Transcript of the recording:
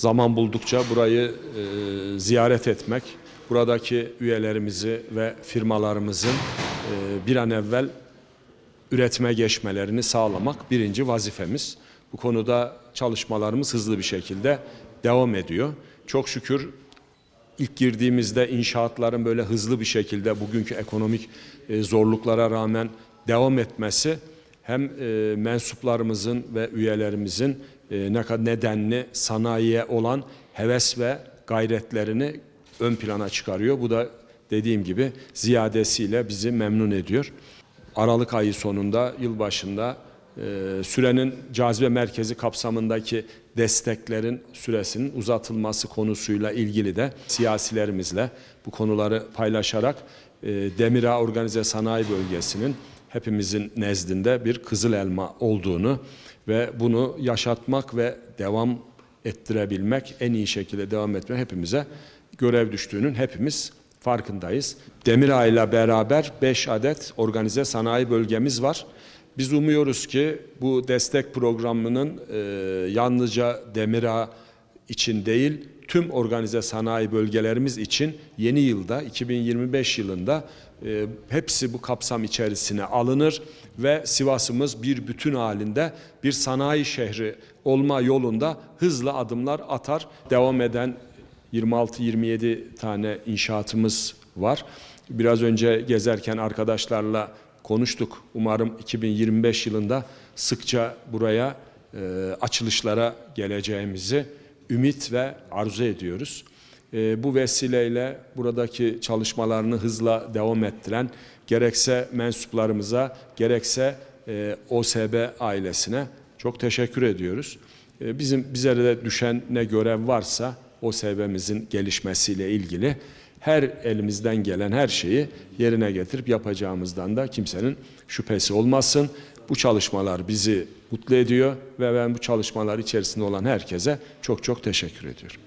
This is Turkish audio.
zaman buldukça burayı e, ziyaret etmek, buradaki üyelerimizi ve firmalarımızın e, bir an evvel üretime geçmelerini sağlamak birinci vazifemiz. Bu konuda çalışmalarımız hızlı bir şekilde devam ediyor. Çok şükür ilk girdiğimizde inşaatların böyle hızlı bir şekilde bugünkü ekonomik e, zorluklara rağmen devam etmesi hem e, mensuplarımızın ve üyelerimizin ne kadar nedenli sanayiye olan heves ve gayretlerini ön plana çıkarıyor. Bu da dediğim gibi ziyadesiyle bizi memnun ediyor. Aralık ayı sonunda, yılbaşında e, sürenin cazibe merkezi kapsamındaki desteklerin süresinin uzatılması konusuyla ilgili de siyasilerimizle bu konuları paylaşarak e, Demira Organize Sanayi Bölgesi'nin hepimizin nezdinde bir kızıl elma olduğunu ve bunu yaşatmak ve devam ettirebilmek, en iyi şekilde devam etmek hepimize görev düştüğünün hepimiz farkındayız. Demira ile beraber 5 adet organize sanayi bölgemiz var. Biz umuyoruz ki bu destek programının e, yalnızca Demira için değil, tüm organize sanayi bölgelerimiz için yeni yılda 2025 yılında e, hepsi bu kapsam içerisine alınır ve Sivas'ımız bir bütün halinde bir sanayi şehri olma yolunda hızlı adımlar atar. Devam eden 26-27 tane inşaatımız var. Biraz önce gezerken arkadaşlarla konuştuk. Umarım 2025 yılında sıkça buraya e, açılışlara geleceğimizi ümit ve arzu ediyoruz. E, bu vesileyle buradaki çalışmalarını hızla devam ettiren gerekse mensuplarımıza gerekse e, OSB ailesine çok teşekkür ediyoruz. E, bizim bize de düşen ne görev varsa OSB'mizin gelişmesiyle ilgili her elimizden gelen her şeyi yerine getirip yapacağımızdan da kimsenin şüphesi olmasın. Bu çalışmalar bizi mutlu ediyor ve ben bu çalışmalar içerisinde olan herkese çok çok teşekkür ediyorum.